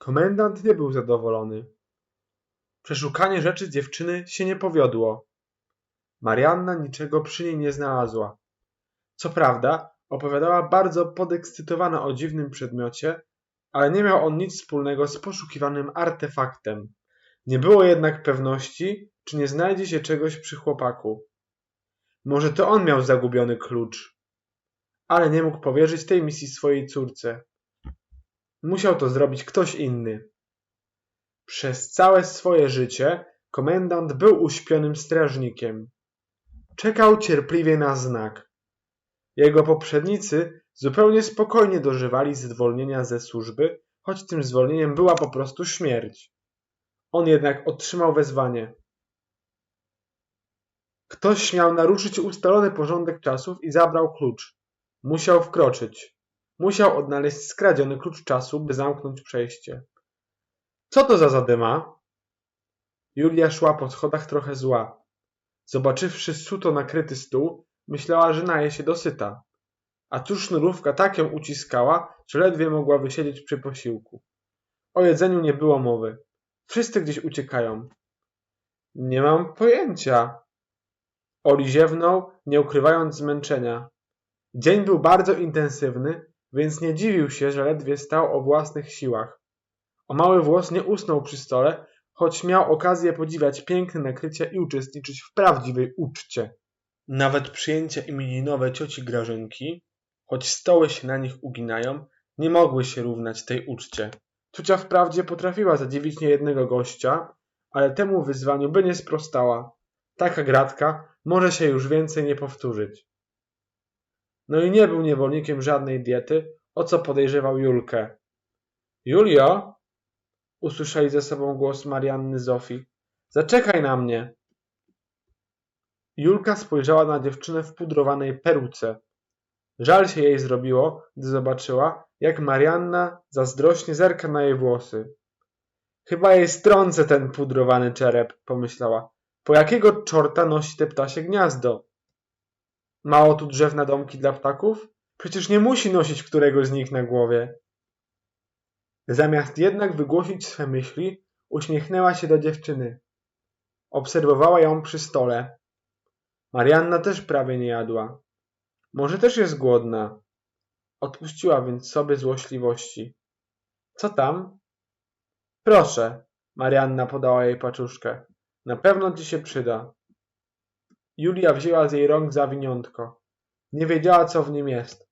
Komendant nie był zadowolony. Przeszukanie rzeczy dziewczyny się nie powiodło. Marianna niczego przy niej nie znalazła. Co prawda, opowiadała bardzo podekscytowana o dziwnym przedmiocie, ale nie miał on nic wspólnego z poszukiwanym artefaktem. Nie było jednak pewności, czy nie znajdzie się czegoś przy chłopaku. Może to on miał zagubiony klucz, ale nie mógł powierzyć tej misji swojej córce. Musiał to zrobić ktoś inny. Przez całe swoje życie komendant był uśpionym strażnikiem. Czekał cierpliwie na znak. Jego poprzednicy zupełnie spokojnie dożywali zwolnienia ze służby, choć tym zwolnieniem była po prostu śmierć. On jednak otrzymał wezwanie. Ktoś śmiał naruszyć ustalony porządek czasów i zabrał klucz. Musiał wkroczyć. Musiał odnaleźć skradziony klucz czasu, by zamknąć przejście. Co to za zadyma? Julia szła po schodach trochę zła. Zobaczywszy suto nakryty stół, myślała, że naje się dosyta. A tu sznurówka tak ją uciskała, że ledwie mogła wysiedzieć przy posiłku. O jedzeniu nie było mowy. Wszyscy gdzieś uciekają. Nie mam pojęcia. Oli ziewnął, nie ukrywając zmęczenia. Dzień był bardzo intensywny, więc nie dziwił się, że ledwie stał o własnych siłach. O mały włos nie usnął przy stole, choć miał okazję podziwiać piękne nakrycia i uczestniczyć w prawdziwej uczcie. Nawet przyjęcia imieninowe cioci Grażynki, choć stoły się na nich uginają, nie mogły się równać tej uczcie. Ciocia wprawdzie potrafiła zadziwić niejednego gościa, ale temu wyzwaniu by nie sprostała. Taka gratka może się już więcej nie powtórzyć. No i nie był niewolnikiem żadnej diety, o co podejrzewał Julkę. Julio? Usłyszeli ze sobą głos Marianny Zofii. Zaczekaj na mnie. Julka spojrzała na dziewczynę w pudrowanej peruce. Żal się jej zrobiło, gdy zobaczyła, jak Marianna zazdrośnie zerka na jej włosy. Chyba jej strącę ten pudrowany czerep, pomyślała. Po jakiego czorta nosi te ptasie gniazdo? Mało tu drzew na domki dla ptaków? Przecież nie musi nosić któregoś z nich na głowie. Zamiast jednak wygłosić swe myśli, uśmiechnęła się do dziewczyny. Obserwowała ją przy stole. Marianna też prawie nie jadła. Może też jest głodna. Odpuściła więc sobie złośliwości. Co tam? Proszę. Marianna podała jej paczuszkę. Na pewno ci się przyda. Julia wzięła z jej rąk zawiniątko. Nie wiedziała, co w nim jest.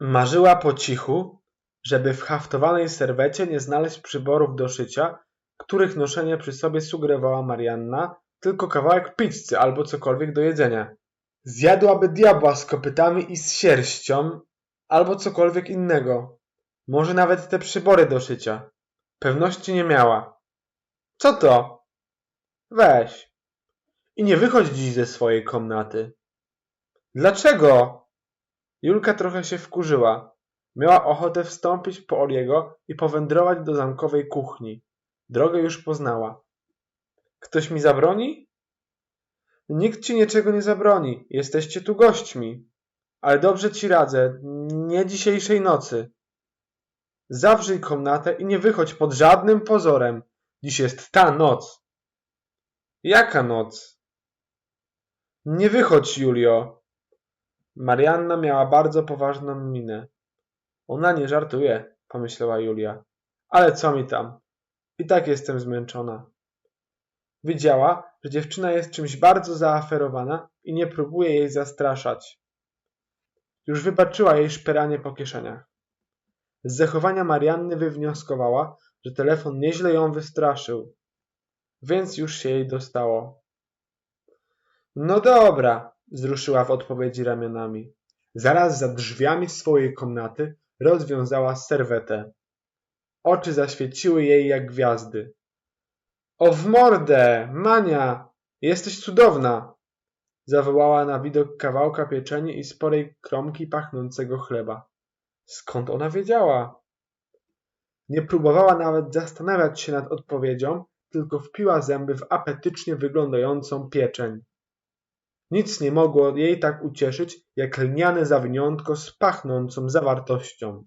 Marzyła po cichu, żeby w haftowanej serwecie nie znaleźć przyborów do szycia, których noszenie przy sobie sugerowała Marianna, tylko kawałek pizzy albo cokolwiek do jedzenia. Zjadłaby diabła z kopytami i z sierścią, albo cokolwiek innego. Może nawet te przybory do szycia. Pewności nie miała. Co to? Weź. I nie wychodź dziś ze swojej komnaty. Dlaczego? Julka trochę się wkurzyła. Miała ochotę wstąpić po Oliego i powędrować do zamkowej kuchni. Drogę już poznała. Ktoś mi zabroni? Nikt ci niczego nie zabroni. Jesteście tu gośćmi. Ale dobrze ci radzę, nie dzisiejszej nocy. Zawrzyj komnatę i nie wychodź pod żadnym pozorem. Dziś jest ta noc. Jaka noc? Nie wychodź, Julio. Marianna miała bardzo poważną minę. Ona nie żartuje, pomyślała Julia. Ale co mi tam? I tak jestem zmęczona. Wiedziała, że dziewczyna jest czymś bardzo zaaferowana i nie próbuje jej zastraszać. Już wybaczyła jej szperanie po kieszeniach. Z zachowania Marianny wywnioskowała, że telefon nieźle ją wystraszył, więc już się jej dostało. No dobra, wzruszyła w odpowiedzi ramionami. Zaraz za drzwiami swojej komnaty rozwiązała serwetę. Oczy zaświeciły jej jak gwiazdy. O w mordę, Mania, jesteś cudowna! Zawołała na widok kawałka pieczeni i sporej kromki pachnącego chleba. Skąd ona wiedziała? Nie próbowała nawet zastanawiać się nad odpowiedzią, tylko wpiła zęby w apetycznie wyglądającą pieczeń. Nic nie mogło jej tak ucieszyć, jak lniane zawiniątko z pachnącą zawartością.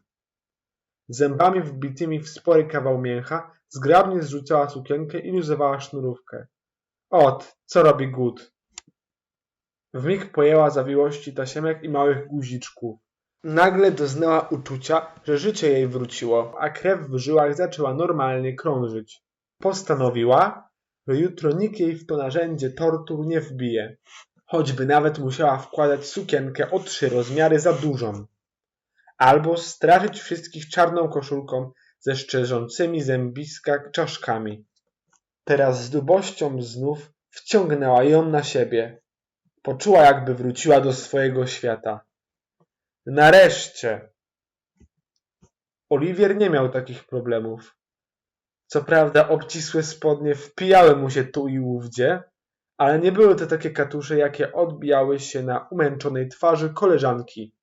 Zębami wbitymi w spory kawał mięcha zgrabnie zrzucała sukienkę i luzowała sznurówkę. Ot, co robi gut? Wmig pojęła zawiłości tasiemek i małych guziczków. Nagle doznała uczucia, że życie jej wróciło, a krew w żyłach zaczęła normalnie krążyć. Postanowiła, że jutro nikt jej w to narzędzie tortur nie wbije, choćby nawet musiała wkładać sukienkę o trzy rozmiary za dużą, albo straszyć wszystkich czarną koszulką ze szczerzącymi zębiska czaszkami. Teraz z dubością znów wciągnęła ją na siebie. Poczuła, jakby wróciła do swojego świata. Nareszcie! Oliwier nie miał takich problemów. Co prawda obcisłe spodnie wpijały mu się tu i ówdzie, ale nie były to takie katusze, jakie odbijały się na umęczonej twarzy koleżanki.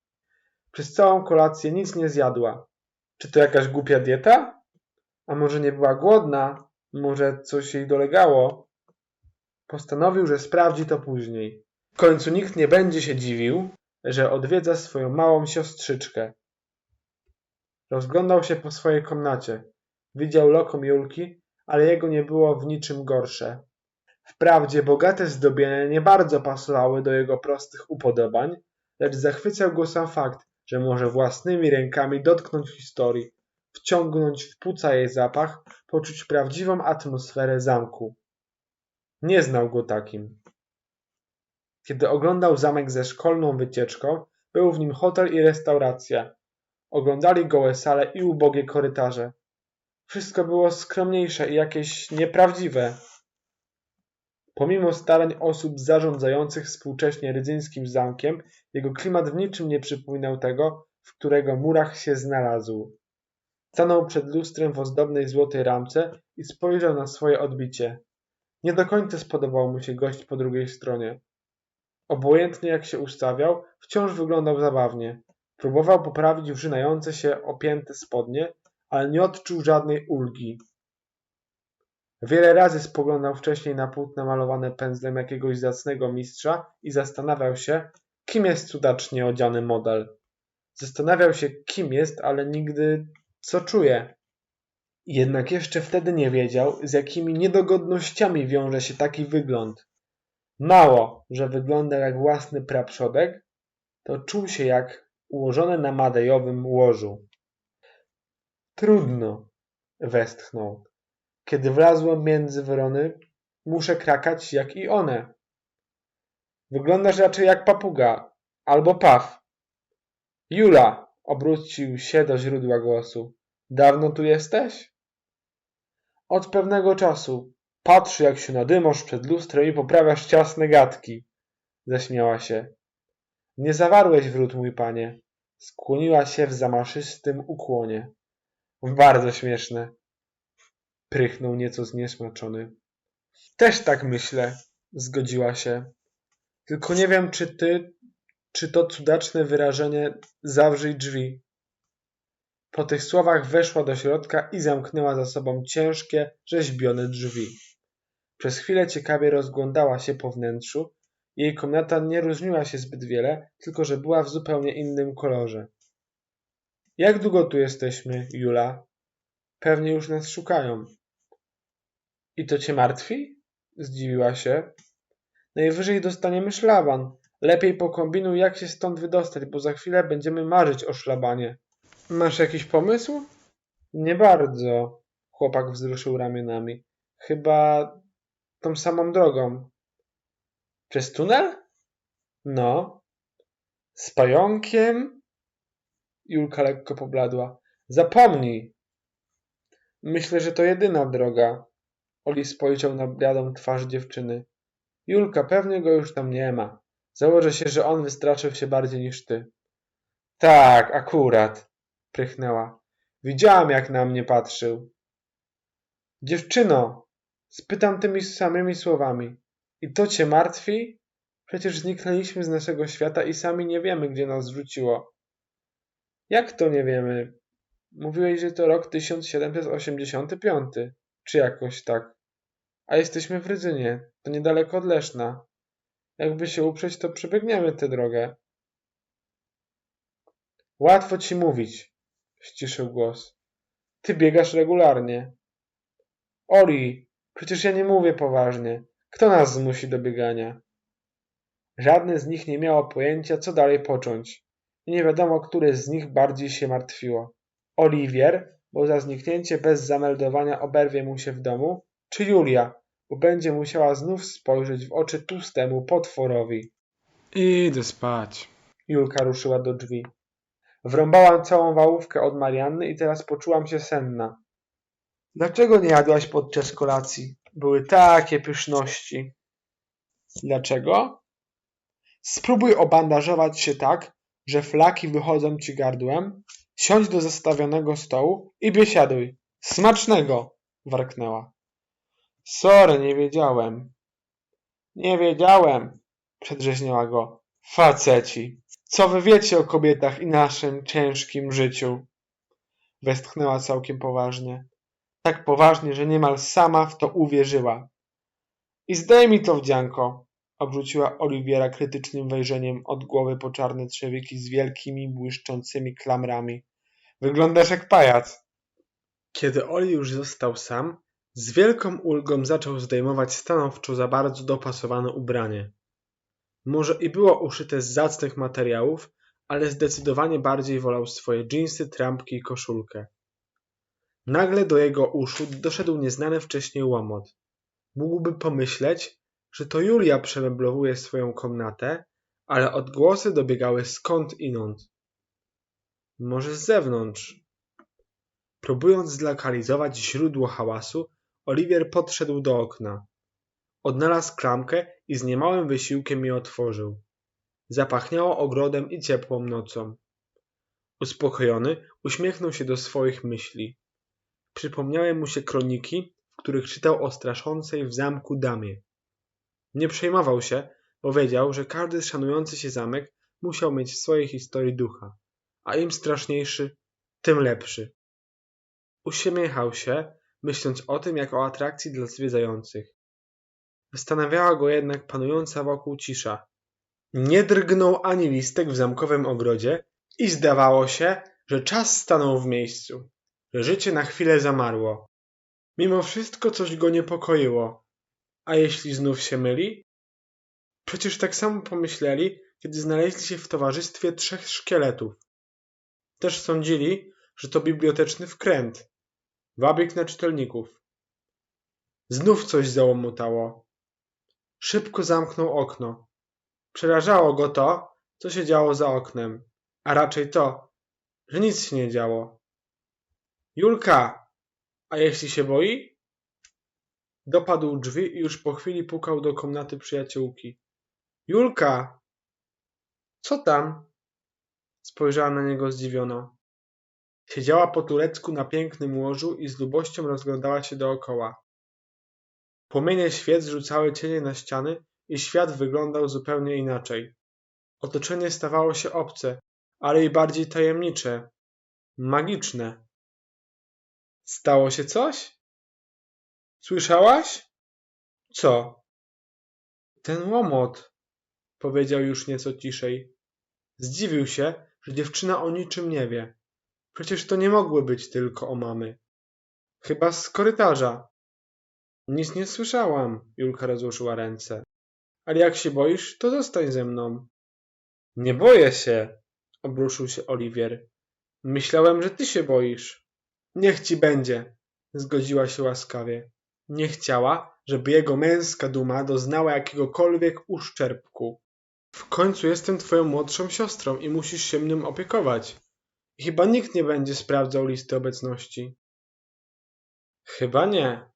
Przez całą kolację nic nie zjadła. Czy to jakaś głupia dieta? A może nie była głodna? Może coś jej dolegało? Postanowił, że sprawdzi to później. W końcu nikt nie będzie się dziwił, że odwiedza swoją małą siostrzyczkę. Rozglądał się po swojej komnacie. Widział lokom Julki, ale jego nie było w niczym gorsze. Wprawdzie bogate zdobienia nie bardzo pasowały do jego prostych upodobań, lecz zachwycał go sam fakt, że może własnymi rękami dotknąć historii, wciągnąć w płuca jej zapach, poczuć prawdziwą atmosferę zamku. Nie znał go takim. Kiedy oglądał zamek ze szkolną wycieczką, był w nim hotel i restauracja. Oglądali gołe sale i ubogie korytarze. Wszystko było skromniejsze i jakieś nieprawdziwe. Pomimo starań osób zarządzających współcześnie rydzyńskim zamkiem, jego klimat w niczym nie przypominał tego, w którego murach się znalazł. Stanął przed lustrem w ozdobnej złotej ramce i spojrzał na swoje odbicie. Nie do końca spodobał mu się gość po drugiej stronie. Obojętnie jak się ustawiał, wciąż wyglądał zabawnie. Próbował poprawić wrzynające się opięte spodnie, ale nie odczuł żadnej ulgi. Wiele razy spoglądał wcześniej na płótna malowane pędzlem jakiegoś zacnego mistrza i zastanawiał się, kim jest cudacznie odziany model. Zastanawiał się, kim jest, ale nigdy co czuje. Jednak jeszcze wtedy nie wiedział, z jakimi niedogodnościami wiąże się taki wygląd. Mało, że wygląda jak własny praprzodek, to czuł się jak ułożony na madejowym łożu. Trudno, westchnął. Kiedy wlazłem między wrony, muszę krakać jak i one. Wyglądasz raczej jak papuga, albo paw. Jula, obrócił się do źródła głosu. Dawno tu jesteś? Od pewnego czasu. Patrz, jak się nadymasz przed lustrem i poprawiasz ciasne gadki. Zaśmiała się. Nie zawarłeś wrót, mój panie. Skłoniła się w zamaszystym ukłonie. Bardzo śmieszne. Prychnął nieco zniesmaczony. Też tak myślę, zgodziła się. Tylko nie wiem, czy ty, czy to cudaczne wyrażenie zawrzyj drzwi. Po tych słowach weszła do środka i zamknęła za sobą ciężkie, rzeźbione drzwi. Przez chwilę ciekawie rozglądała się po wnętrzu. Jej komnata nie różniła się zbyt wiele, tylko że była w zupełnie innym kolorze. Jak długo tu jesteśmy, Jula? Pewnie już nas szukają. I to cię martwi? Zdziwiła się. Najwyżej dostaniemy szlaban. Lepiej pokombinuj, jak się stąd wydostać, bo za chwilę będziemy marzyć o szlabanie. Masz jakiś pomysł? Nie bardzo. Chłopak wzruszył ramionami. Chyba tą samą drogą. Przez tunel? No. Z pająkiem? Julka lekko pobladła. Zapomnij. Myślę, że to jedyna droga. Oli spojrzał na bladą twarz dziewczyny. Julka, pewnie go już tam nie ma. Założę się, że on wystraszył się bardziej niż ty. Tak, akurat, prychnęła. Widziałam, jak na mnie patrzył. Dziewczyno, spytam tymi samymi słowami. I to cię martwi? Przecież zniknęliśmy z naszego świata i sami nie wiemy, gdzie nas rzuciło. Jak to nie wiemy? Mówiłeś, że to rok 1785, czy jakoś tak. A jesteśmy w Rydzynie, to niedaleko od Leszna. Jakby się uprzeć, to przebiegniemy tę drogę. Łatwo ci mówić, ściszył głos. Ty biegasz regularnie. Oli, przecież ja nie mówię poważnie. Kto nas zmusi do biegania? Żadne z nich nie miało pojęcia, co dalej począć. I nie wiadomo, które z nich bardziej się martwiło. Oliwier, bo za zniknięcie bez zameldowania oberwie mu się w domu, czy Julia, bo będzie musiała znów spojrzeć w oczy tłustemu potworowi. Idę spać. Julka ruszyła do drzwi. Wrąbałam całą wałówkę od Marianny i teraz poczułam się senna. Dlaczego nie jadłaś podczas kolacji? Były takie pyszności. Dlaczego? Spróbuj obandażować się tak, że flaki wychodzą ci gardłem, siądź do zastawionego stołu i biesiaduj. Smacznego! warknęła. Sorry, nie wiedziałem. Nie wiedziałem, przedrzeźniała go. Faceci, co wy wiecie o kobietach i naszym ciężkim życiu? Westchnęła całkiem poważnie. Tak poważnie, że niemal sama w to uwierzyła. I zdejmij to wdzianko, obrzuciła Oliwiera krytycznym wejrzeniem od głowy po czarne trzewiki z wielkimi, błyszczącymi klamrami. Wyglądasz jak pajac. Kiedy Oli już został sam, z wielką ulgą zaczął zdejmować stanowczo za bardzo dopasowane ubranie. Może i było uszyte z zacnych materiałów, ale zdecydowanie bardziej wolał swoje dżinsy, trampki i koszulkę. Nagle do jego uszu doszedł nieznany wcześniej łomot. Mógłby pomyśleć, że to Julia przemeblowuje swoją komnatę, ale odgłosy dobiegały skąd inąd. Może z zewnątrz. Próbując zlokalizować źródło hałasu, Oliwier podszedł do okna. Odnalazł klamkę i z niemałym wysiłkiem je otworzył. Zapachniało ogrodem i ciepłą nocą. Uspokojony, uśmiechnął się do swoich myśli. Przypomniały mu się kroniki, w których czytał o straszącej w zamku damie. Nie przejmował się, bo wiedział, że każdy szanujący się zamek musiał mieć w swojej historii ducha, a im straszniejszy, tym lepszy. Uśmiechał się, myśląc o tym jako o atrakcji dla zwiedzających. Zastanawiała go jednak panująca wokół cisza. Nie drgnął ani listek w zamkowym ogrodzie i zdawało się, że czas stanął w miejscu, że życie na chwilę zamarło. Mimo wszystko coś go niepokoiło. A jeśli znów się myli? Przecież tak samo pomyśleli, kiedy znaleźli się w towarzystwie trzech szkieletów. Też sądzili, że to biblioteczny wkręt. Wabik na czytelników. Znów coś załomutało. Szybko zamknął okno. Przerażało go to, co się działo za oknem, a raczej to, że nic się nie działo. Julka, a jeśli się boi? Dopadł drzwi i już po chwili pukał do komnaty przyjaciółki. Julka! Co tam? Spojrzała na niego zdziwiona. Siedziała po turecku na pięknym łożu i z lubością rozglądała się dookoła. Płomienie świec rzucały cienie na ściany i świat wyglądał zupełnie inaczej. Otoczenie stawało się obce, ale i bardziej tajemnicze, magiczne. Stało się coś? Słyszałaś? Co? Ten łomot, powiedział już nieco ciszej. Zdziwił się, że dziewczyna o niczym nie wie. Przecież to nie mogły być tylko o mamy. Chyba z korytarza. Nic nie słyszałam, Julka rozłożyła ręce. Ale jak się boisz, to zostań ze mną. Nie boję się, obruszył się Oliwier. Myślałem, że ty się boisz. Niech ci będzie, zgodziła się łaskawie. Nie chciała, żeby jego męska duma doznała jakiegokolwiek uszczerbku. W końcu jestem twoją młodszą siostrą i musisz się mną opiekować. Chyba nikt nie będzie sprawdzał listy obecności. Chyba nie.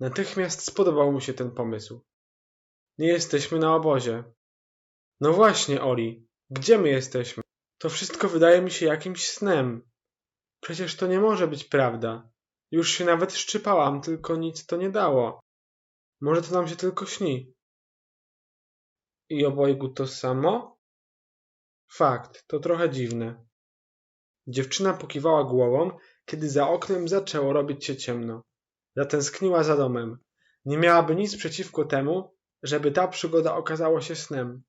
Natychmiast spodobał mu się ten pomysł. Nie jesteśmy na obozie. No właśnie, Oli, gdzie my jesteśmy? To wszystko wydaje mi się jakimś snem. Przecież to nie może być prawda. Już się nawet szczypałam, tylko nic to nie dało. Może to nam się tylko śni. I obojgu to samo? Fakt, to trochę dziwne. Dziewczyna pokiwała głową, kiedy za oknem zaczęło robić się ciemno. Zatęskniła za domem. Nie miałaby nic przeciwko temu, żeby ta przygoda okazała się snem.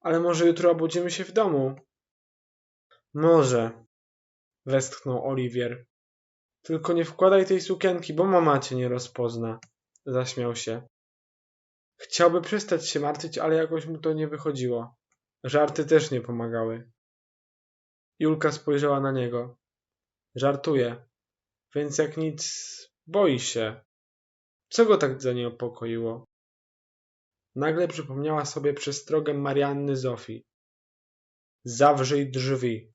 Ale może jutro obudzimy się w domu? Może, westchnął Oliwier. Tylko nie wkładaj tej sukienki, bo mama cię nie rozpozna. Zaśmiał się. Chciałby przestać się martwić, ale jakoś mu to nie wychodziło. Żarty też nie pomagały. Julka spojrzała na niego. Żartuje. Więc jak nic, boi się. Co go tak zaniepokoiło? Nagle przypomniała sobie przestrogę Marianny Zofii. Zawrzyj drzwi.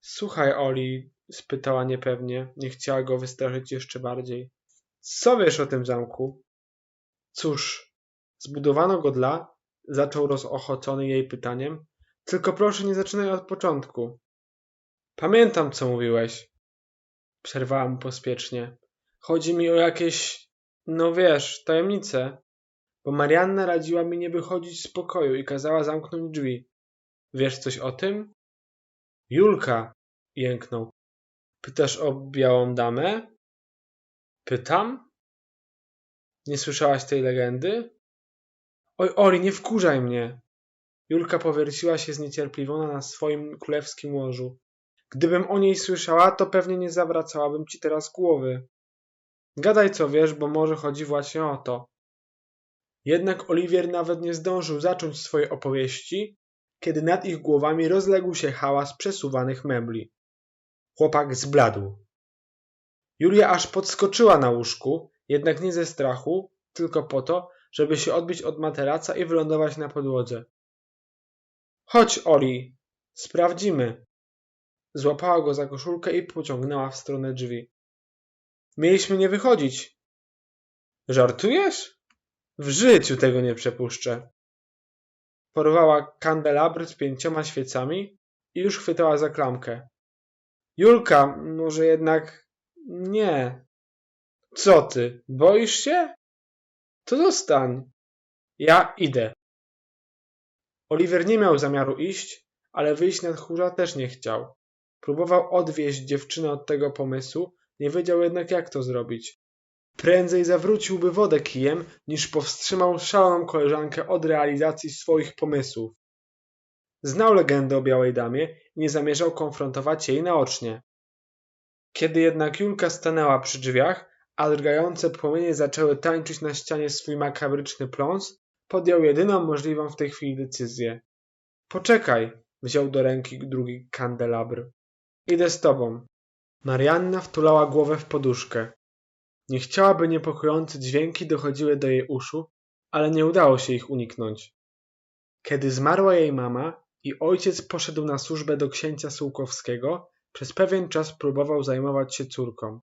Słuchaj, Oli, spytała niepewnie, nie chciała go wystraszyć jeszcze bardziej. Co wiesz o tym zamku? Cóż, zbudowano go dla, zaczął rozochocony jej pytaniem, tylko proszę nie zaczynaj od początku. Pamiętam, co mówiłeś. Przerwała mu pospiesznie. Chodzi mi o jakieś, no wiesz, tajemnice. Bo Marianna radziła mi nie wychodzić z pokoju i kazała zamknąć drzwi. Wiesz coś o tym? Julka, jęknął. Pytasz o białą damę? Pytam? Nie słyszałaś tej legendy? Oj, Oli, nie wkurzaj mnie! Julka powierciła się zniecierpliwiona na swoim królewskim łożu. Gdybym o niej słyszała, to pewnie nie zawracałabym ci teraz głowy. Gadaj co wiesz, bo może chodzi właśnie o to. Jednak Oliwier nawet nie zdążył zacząć swojej opowieści, kiedy nad ich głowami rozległ się hałas przesuwanych mebli. Chłopak zbladł. Julia aż podskoczyła na łóżku, jednak nie ze strachu, tylko po to, żeby się odbić od materaca i wylądować na podłodze. Chodź, Oli, sprawdzimy. Złapała go za koszulkę i pociągnęła w stronę drzwi. Mieliśmy nie wychodzić. Żartujesz? W życiu tego nie przepuszczę. Porwała kandelabr z pięcioma świecami i już chwytała za klamkę. Julka, może jednak nie. Co ty, boisz się? To zostań. Ja idę. Oliver nie miał zamiaru iść, ale wyjść na tchórza też nie chciał. Próbował odwieźć dziewczynę od tego pomysłu, nie wiedział jednak jak to zrobić. Prędzej zawróciłby wodę kijem, niż powstrzymał szaloną koleżankę od realizacji swoich pomysłów. Znał legendę o Białej Damie i nie zamierzał konfrontować jej naocznie. Kiedy jednak Julka stanęła przy drzwiach, a drgające płomienie zaczęły tańczyć na ścianie swój makabryczny pląs, podjął jedyną możliwą w tej chwili decyzję. Poczekaj, wziął do ręki drugi kandelabr. Idę z tobą. Marianna wtulała głowę w poduszkę. Nie chciała, by niepokojące dźwięki dochodziły do jej uszu, ale nie udało się ich uniknąć. Kiedy zmarła jej mama i ojciec poszedł na służbę do księcia Sułkowskiego, przez pewien czas próbował zajmować się córką.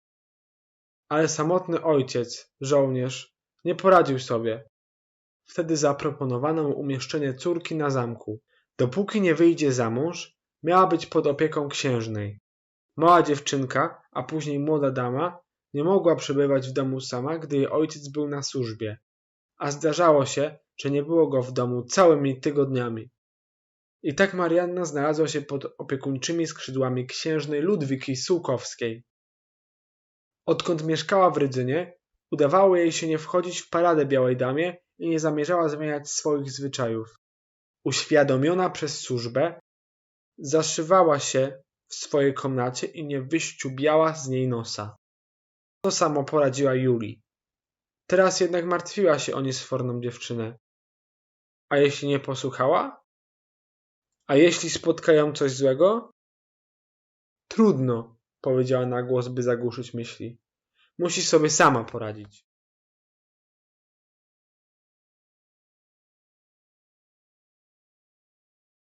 Ale samotny ojciec, żołnierz, nie poradził sobie. Wtedy zaproponowano mu umieszczenie córki na zamku. Dopóki nie wyjdzie za mąż, miała być pod opieką księżnej. Mała dziewczynka, a później młoda dama, nie mogła przebywać w domu sama, gdy jej ojciec był na służbie, a zdarzało się, że nie było go w domu całymi tygodniami. I tak Marianna znalazła się pod opiekuńczymi skrzydłami księżnej Ludwiki Sułkowskiej. Odkąd mieszkała w Rydzynie, udawało jej się nie wchodzić w paradę Białej Damie i nie zamierzała zmieniać swoich zwyczajów. Uświadomiona przez służbę, zaszywała się w swojej komnacie i nie wyściubiała z niej nosa. To samo poradziła Julii. Teraz jednak martwiła się o niesforną dziewczynę. A jeśli nie posłuchała? A jeśli spotka ją coś złego? Trudno, powiedziała na głos, by zagłuszyć myśli. Musi sobie sama poradzić.